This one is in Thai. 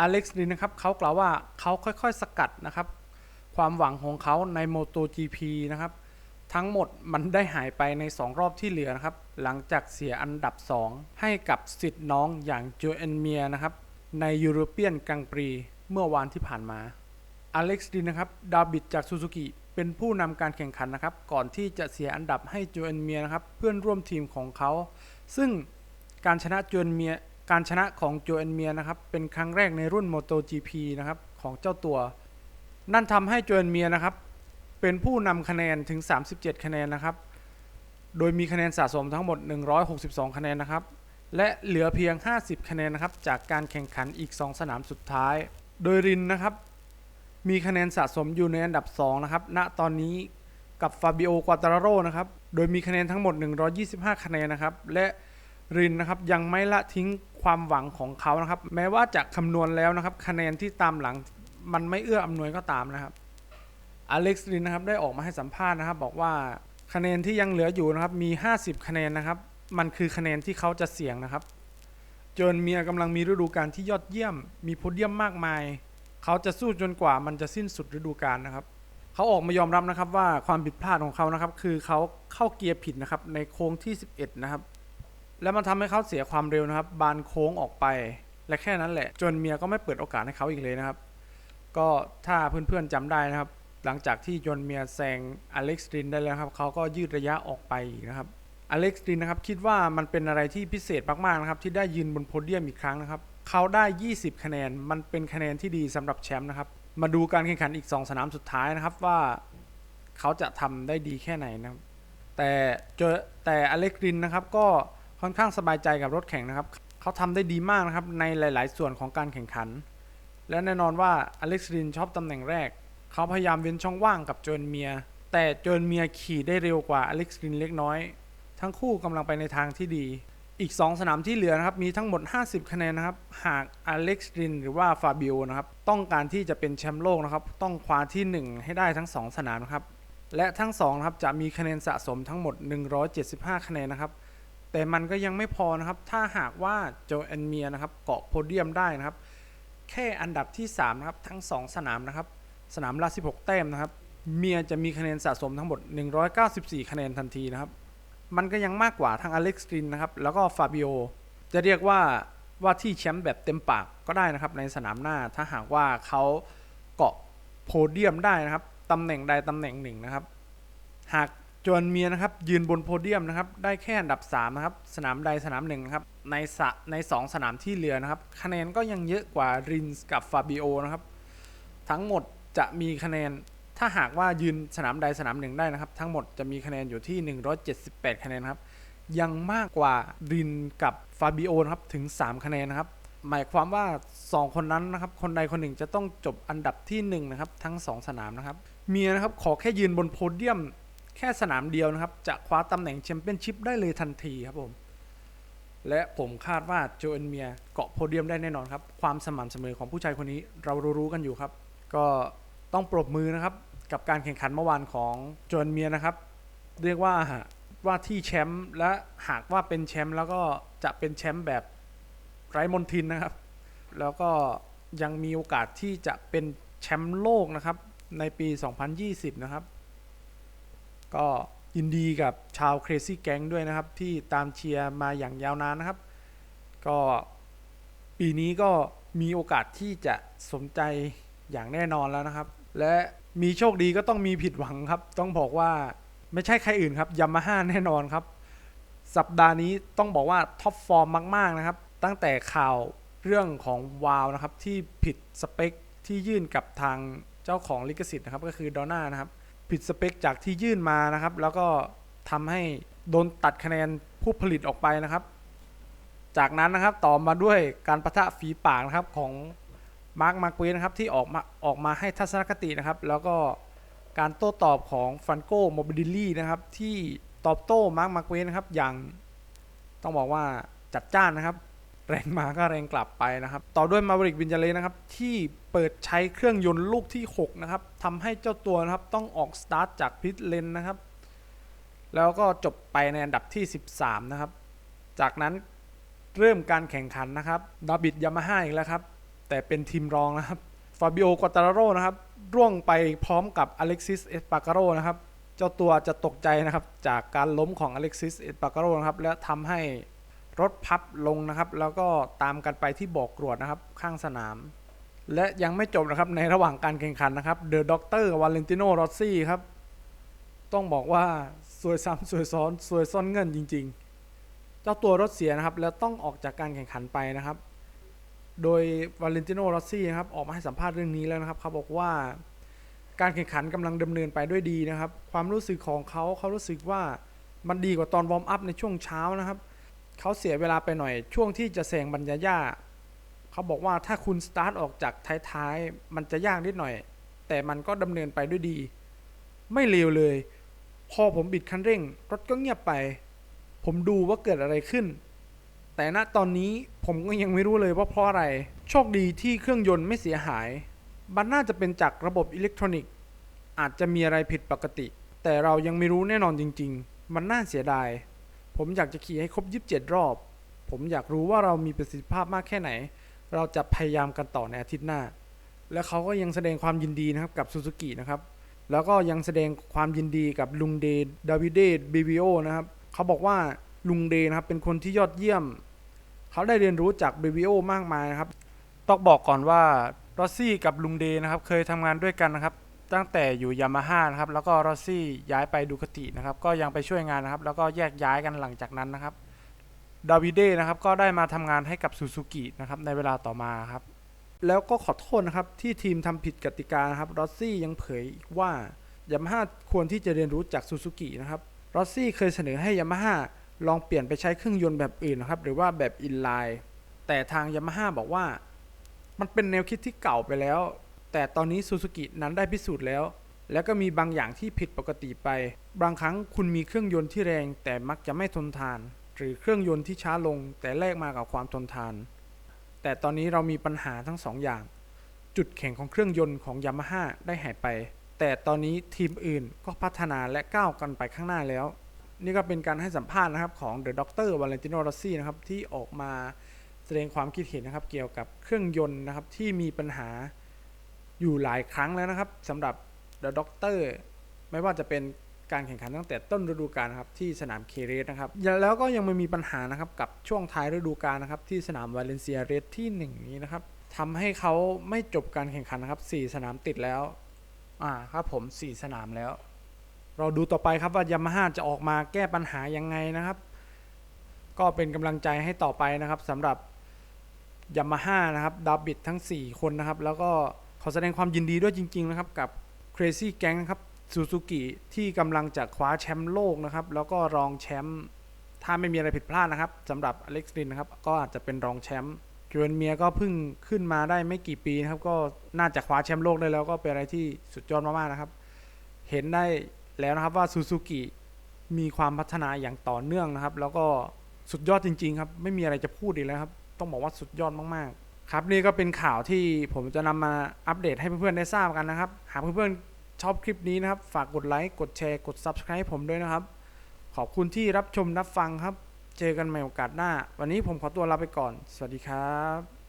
อเล็กซ์ลินนะครับเขากล่าวว่าเขาค่อยๆ สกัดนะครับ ความหวังของเขาใน MotoGP นะครับ ทั้งหมดมันได้หายไปใน 2 รอบที่เหลือนะครับ หลังจากเสียอันดับ 2 ให้กับสิทธิ์น้องอย่างโจเอนเมียนะครับ ในยูโรเปียนกังปรีเมื่อวานที่ผ่านมาอเล็กซ์ดินนะครับ ดาบิดจากซูซูกิเป็นผู้นำการแข่งขันนะครับ ก่อนที่จะเสียอันดับให้โจเอนเมียนะครับ เพื่อนร่วมทีมของเขา ซึ่งการชนะโจเอนเมีย การชนะของโจเอนเมียนะครับเป็นครั้งแรกในรุ่น MotoGP นะครับของเจ้าตัว นั่นทำให้โจเอนเมียนะครับเป็นผู้นำคะแนนถึง 37 คะแนนนะครับ โดยมีคะแนนสะสมทั้งหมด 162 คะแนนนะครับ และเหลือเพียง 50 คะแนนนะครับจากการแข่งขันอีก 2 สนามสุดท้าย โดยรินนะครับมีคะแนนสะสมอยู่ในอันดับ 2 นะครับ ณ ตอนนี้กับฟาบิโอกวาตาโรนะครับ โดยมีคะแนนทั้งหมด 125 คะแนนนะครับ และรินนะครับยังไม่ละทิ้ง ความหวังของเขานะครับ แม้ว่าจะคำนวณแล้วนะครับ คะแนนที่ตามหลังมันไม่เอื้ออำนวยก็ตามนะครับอเล็กซ์ลินนะครับได้ออกมาให้สัมภาษณ์นะครับ บอกว่าคะแนนที่ยังเหลืออยู่นะครับมี 50 คะแนนนะครับ มันคือคะแนนที่เขาจะเสี่ยงนะครับจนเมียกำลังมีฤดูกาลที่ยอดเยี่ยม มีโพเดียมมากมาย เขาจะสู้จนกว่ามันจะสิ้นสุดฤดูกาลนะครับ เขาออกมายอมรับนะครับว่าความผิดพลาดของเขานะครับ คือเขาเข้าเกียร์ผิดนะครับในโค้งที่ 11 นะครับ แล้วมันทำให้เขาเสียความเร็วนะครับ บานโค้งออกไป และแค่นั้นแหละ จนเมียก็ไม่เปิดโอกาสให้เขาอีกเลยนะครับ ก็ถ้าเพื่อนๆจำได้นะครับ หลังจากที่จนเมียแซงอเล็กซ์ดินได้แล้วครับเขาก็ยืดระยะออกไปอีกนะครับอเล็กซ์ดินนะครับคิดว่ามันเป็นอะไรที่พิเศษมากๆนะครับที่ได้ยืนบนโพเดียมอีกครั้งนะครับเขาได้ 20 คะแนน มันเป็นคะแนนที่ดีสำหรับแชมป์นะครับ มาดูการแข่งขันอีก 2 สนามสุดท้ายนะครับว่าเขาจะทำได้ดีแค่ไหนนะครับแต่เจอแต่อเล็กซ์ดินนะครับก็ ค่อนข้างสบายใจกับรถแข่งนะครับ เขาทำได้ดีมากนะครับในหลาย ๆ ส่วนของการแข่งขัน และแน่นอนว่าอเล็กซ์ดินชอบตำแหน่งแรก เขาพยายามเว้นช่องว่างกับโจนเมีย แต่โจนเมียขี่ได้เร็วกว่าอเล็กซ์ดินเล็กน้อย ทั้งคู่กำลังไปในทางที่ดี อีก 2 สนามที่เหลือนะครับมีทั้งหมด 50 คะแนนนะครับ หากอเล็กซ์ดินหรือว่าฟาบิโอนะครับต้องการที่จะเป็นแชมป์โลกนะครับต้องคว้าที่ 1 ให้ได้ทั้ง 2 สนามนะครับและทั้ง2นะครับจะมีคะแนนสะสมทั้งหมด 175 คะแนนนะครับ แต่มันก็ยังไม่พอนะครับ ถ้าหากว่าโจแอนเมียนะครับเกาะโพเดียมได้นะครับ แค่อันดับที่3นะครับทั้ง 2 สนามนะครับ สนามละ 16 แต้มนะครับ เมียจะมีคะแนนสะสมทั้งหมด 194 คะแนนทันทีนะครับ มันก็ยังมากกว่าทั้งอเล็กซ์ตรินนะครับแล้วก็ฟาบิโอจะเรียกว่าว่าที่แชมป์แบบเต็มปากก็ได้นะครับ ในสนามหน้าถ้าหากว่าเขาเกาะโพเดียมได้นะครับตำแหน่งใดตำแหน่งหนึ่งนะครับ หาก จวนเมียนะครับยืนบนโพเดียมนะครับได้แค่อันดับ3นะครับสนามใดสนามหนึ่งครับในสะใน 2 สนามที่เหลือนะครับคะแนนก็ยังเยอะกว่ารินส์กับฟาบิโอนะครับทั้งหมดจะมีคะแนนถ้าหากว่ายืนสนามใดสนามหนึ่งได้นะครับทั้งหมดจะมีคะแนนอยู่ที่ 178 คะแนนครับยังมากกว่ารินกับฟาบิโอนะครับถึง 3 คะแนนนะครับหมายความว่า 2 คนนั้นนะครับคนใดคนหนึ่งจะต้องจบอันดับที่1นะครับทั้ง 2 สนามนะครับเมียนะครับขอแค่ยืนบนโพเดียม ค่สนามเดียวนะครับ จะคว้าตำแหน่งแชมเปี้ยนชิพได้เลยทันทีครับผม และผมคาดว่าโจเอนเมียเกาะโพเดียมได้แน่นอนครับ ความสม่ำเสมอของผู้ชายคนนี้เรารู้ๆกันอยู่ครับ ก็ต้องปรบมือนะครับ กับการแข่งขันเมื่อวานของโจเอนเมียนะครับ เรียกว่าว่าที่แชมป์และหากว่าเป็นแชมป์แล้วก็จะเป็นแชมป์แบบไร้มนทินนะครับ แล้วก็ยังมีโอกาสที่จะเป็นแชมป์โลกนะครับในปี 2020 นะครับ ก็ยินดีกับชาว Crazy Gang ด้วยนะครับ ที่ตามเชียร์มาอย่างยาวนานนะครับ ก็ปีนี้ก็มีโอกาสที่จะสมใจอย่างแน่นอนแล้วนะครับ และมีโชคดีก็ต้องมีผิดหวังครับ ต้องบอกว่าไม่ใช่ใครอื่นครับยามาฮ่าแน่นอนครับ สัปดาห์นี้ต้องบอกว่าท็อปฟอร์มมากๆนะครับ ตั้งแต่ข่าวเรื่องของวาวนะครับที่ผิดสเปคที่ยื่นกับทางเจ้าของลิขสิทธิ์นะครับก็คือดอน่านะครับ ผิดสเปคจากที่ยื่นมานะครับ แล้วก็ทำให้โดนตัดคะแนนผู้ผลิตออกไปนะครับ จากนั้นนะครับต่อมาด้วยการประทะฝีปากนะครับของมาร์คมาร์คเวนนะครับที่ออกมาออกมาให้ทัศนคตินะครับ แล้วก็การโต้ตอบของฟันโก้โมบิดิลี่นะครับที่ตอบโต้มาร์คมาร์คเวนนะครับอย่างต้องบอกว่าจัดจ้านนะครับ แรงมาก็แรงกลับไปนะครับ ต่อด้วยมา v ริกวินเจเลนะครับ ที่เปิดใช้เครื่องยนต์ลูกที่ 6 นะครับทำให้เจ้าตัวนะครับต้องออกสตาร์ทจากพิทเลนนะครับ แล้วก็จบไปในอันดับที่ 13 นะครับ จากนั้นเริ่มการแข่งขันนะครับดาบิดยามาฮ่าอีกแล้วครับ แต่เป็นทีมรองนะครับฟาบิโอกวาตาโรนะครับ ร่วงไปพร้อมกับอเล็กซิสเอสปาการโรนะครับ เจ้าตัวจะตกใจนะครับ จากการล้มของอเล็กซิสเอสปาการโรนะครับ และทำให้ รถพับลงนะครับ แล้วก็ตามกันไปที่บอกกรวดนะครับข้างสนาม และยังไม่จบนะครับในระหว่างการแข่งขันนะครับเดอะด็อกเตอร์วาเลนติโนรอสซี่ครับ ต้องบอกว่าสวยซ้ำสวยซ้อนสวยซ่อนเงินจริง ๆ เจ้าตัวรถเสียนะครับ แล้วต้องออกจากการแข่งขันไปนะครับ โดยวาเลนติโนรอสซี่นะครับออกมาให้สัมภาษณ์เรื่องนี้แล้วนะครับเขาบอกว่าการแข่งขันกำลังดำเนินไปด้วยดีนะครับ ความรู้สึกของเขาเขารู้สึกว่ามันดีกว่าตอนวอร์มอัพในช่วงเช้านะครับ เขาเสียเวลาไปหน่อยช่วงที่จะแซงบรรยาย่าเขาบอกว่าถ้าคุณสตาร์ทออกจากท้ายๆ มันจะยากนิดหน่อย แต่มันก็ดำเนินไปด้วยดี ไม่เลวเลย พอผมบิดคันเร่ง รถก็เงียบไป ผมดูว่าเกิดอะไรขึ้น แต่ณตอนนี้ผมก็ยังไม่รู้เลยว่าเพราะอะไร โชคดีที่เครื่องยนต์ไม่เสียหาย มันน่าจะเป็นจากระบบอิเล็กทรอนิกส์อาจจะมีอะไรผิดปกติ แต่เรายังไม่รู้แน่นอนจริง ๆ มันน่าเสียดาย ผมอยากจะขี่ให้ครบ 27 รอบ ผมอยากรู้ว่าเรามีประสิทธิภาพมากแค่ไหน เราจะพยายามกันต่อในอาทิตย์หน้า และเขาก็ยังแสดงความยินดีนะครับกับซูซูกินะครับแล้วก็ยังแสดงความยินดีกับลุงเดดาวิดเดบิบิโอนะครับเขาบอกว่าลุงเดนะครับเป็นคนที่ยอดเยี่ยม เขาได้เรียนรู้จากเบบิโอมากมายนะครับ ต้องบอกก่อนว่ารอซี่กับลุงเดนะครับเคยทำงานด้วยกันนะครับ ตั้งแต่อยู่ยามาฮ่านะครับแล้วก็รอซี่ย้ายไปดูคตินะครับก็ยังไปช่วยงานนะครับแล้วก็แยกย้ายกันหลังจากนั้นนะครับดาวิดเดนะครับก็ได้มาทำงานให้กับซูซูกินะครับในเวลาต่อมาครับแล้วก็ขอโทษนะครับที่ทีมทำผิดกติกานะครับรอซี่ยังเผยอีกว่ายามาฮ่าควรที่จะเรียนรู้จากซูซูกินะครับรอซี่เคยเสนอให้ยามาฮ่าลองเปลี่ยนไปใช้เครื่องยนต์แบบอื่นนะครับหรือว่าแบบอินไลน์แต่ทางยามาฮ่าบอกว่า มันเป็นแนวคิดที่เก่าไปแล้ว แต่ตอนนี้ซูซูกินั้นได้พิสูจน์แล้ว แล้วก็มีบางอย่างที่ผิดปกติไป บางครั้งคุณมีเครื่องยนต์ที่แรงแต่มักจะไม่ทนทาน หรือเครื่องยนต์ที่ช้าลงแต่แลกมากับความทนทาน แต่ตอนนี้เรามีปัญหาทั้งสองอย่าง จุดแข็งของเครื่องยนต์ของยามาฮ่าได้หายไป แต่ตอนนี้ทีมอื่นก็พัฒนาและก้าวกันไปข้างหน้าแล้ว นี่ก็เป็นการให้สัมภาษณ์นะครับของ The Doctor Valentino Rossi นะครับที่ออกมาแสดงความคิดเห็นนะครับเกี่ยวกับเครื่องยนต์นะครับที่มีปัญหา อยู่หลายครั้งแล้วนะครับสำหรับ The Doctor ไม่ว่าจะเป็นการแข่งขันตั้งแต่ต้นฤดูกาลครับที่สนามเคเรสนะครับแล้วก็ยังไม่มีปัญหานะครับกับช่วงท้ายฤดูกาลนะครับที่สนามวาเลนเซียเรสที่หนึ่งนี้นะครับทำให้เขาไม่จบการแข่งขันนะครับสี่สนามติดแล้วอ่าครับผมสี่สนามแล้ว เราดูต่อไปครับว่ายามาฮ่าจะออกมาแก้ปัญหายังไงนะครับ ก็เป็นกำลังใจให้ต่อไปนะครับสำหรับยามาฮ่านะครับดาบิดทั้ง 4 คนนะครับ แล้วก็ ขอแสดงความยินดีด้วยจริง ๆ นะครับ กับ Crazy Gang นะครับซูซูกิที่กำลังจะคว้าแชมป์โลกนะครับ แล้วก็รองแชมป์ถ้าไม่มีอะไรผิดพลาดนะครับสำหรับอเล็กซ์ลินนะครับ ก็อาจจะเป็นรองแชมป์จวนเมียก็เพิ่งขึ้นมาได้ไม่กี่ปีนะครับ ก็น่าจะคว้าแชมป์โลกได้แล้วก็เป็นอะไรที่สุดยอดมากๆนะครับ เห็นได้แล้วนะครับว่าซูซูกิมีความพัฒนาอย่างต่อเนื่องนะครับ แล้วก็สุดยอดจริง ๆ ครับ ไม่มีอะไรจะพูดอีกแล้วครับ ต้องบอกว่าสุดยอดมากๆ ครับนี่ก็เป็นข่าวที่ผมจะนำมาอัปเดตให้เพื่อนๆได้ทราบกันนะครับ หากเพื่อนๆชอบคลิปนี้นะครับ ฝากกดไลค์กดแชร์กด Subscribe ให้ผมด้วยนะครับ ขอบคุณที่รับชมรับฟังครับ เจอกันใหม่โอกาสหน้า วันนี้ผมขอตัวลาไปก่อน สวัสดีครับ